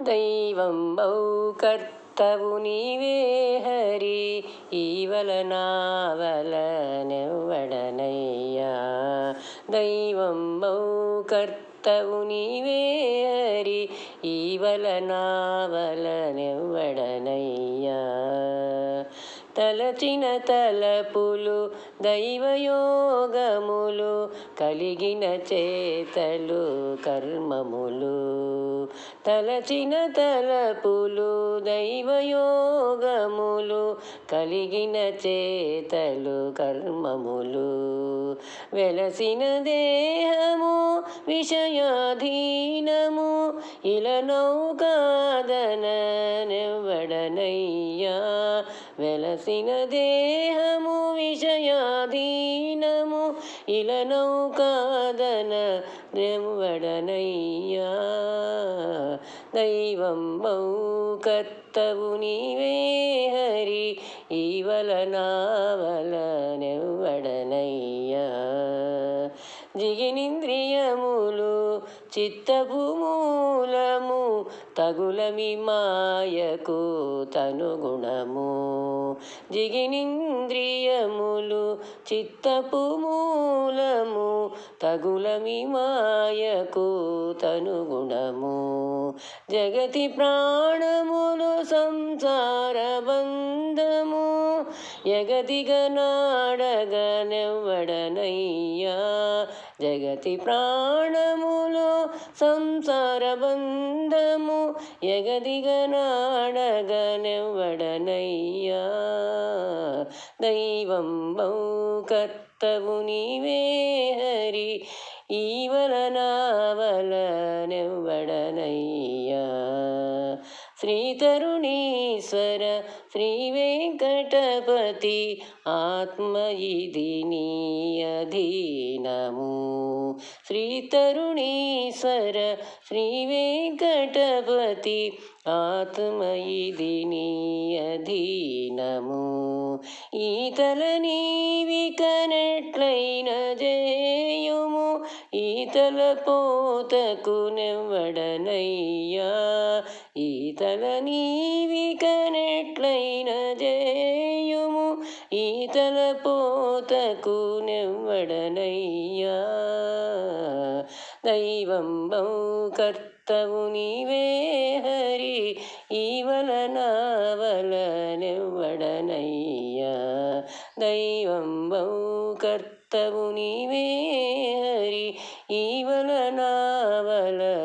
దైవం బౌ కర్తవు నీవే హరి ఈవల నావలనెవ్వడనయ్యా దైవం బౌ కర్తవు నీవే హరి ఈవల నావలనెవ్వడనయ్యా తలచిన తలపులు దైవయోగములు కలిగిన చేతలు కర్మములు. తలచిన తలపులు దైవయోగములు కలిగిన చేతలు కర్మములు. వెలసిన దేహము విషయాధీనము ఇలా నౌకాదనెవ్వడనయ్యా వెలసిన దేహము విషయాధీనము ఇలా నౌకాదన నెవ్వడనయ్యా దైవం బౌ కర్తవు నీవే హరి ఈవల నావల నెవ్వడనయ్యా. జిగినింద్రియములు చిత్తపు మూలము తగులమి మాయకు తనుగుణము. జిగినింద్రియములు చిత్తపు మూలము తగులమి మాయకు తనుగుణము జగతి ప్రాణములు సంసార బంధము ఎగదిగనాడగనెవ్వడనయ్యా జగతి ప్రాణములు సంసార బంధము ఎగదిగనాడగనెవ్వడనయ్యా దైవం బౌ కర్తవు నీవే హరి. ఈవల శ్రీకరుణీశ్వర శ్రీ వెంకటపతి ఆత్మ ఇది నీ అధీనము. శ్రీతరుణీశ్వర శ్రీ వెంకటపతి ఆత్మ ఇది నీ అధీనము. ఈతల నీవిక ఈతల పోతకు నెవ్వడనయ్యా ఈతల నీవికనెట్లైన జేయుము. ఈతల పోతకు నెవ్వడనయ్యా దైవం బౌ కర్తవు నీవే హరి. ఈవల నావల నెవ్వడనయ్యా. దైవం బౌ కర్తవు నీవే హరి ఈవల నావల నెవ్వడనయ్యా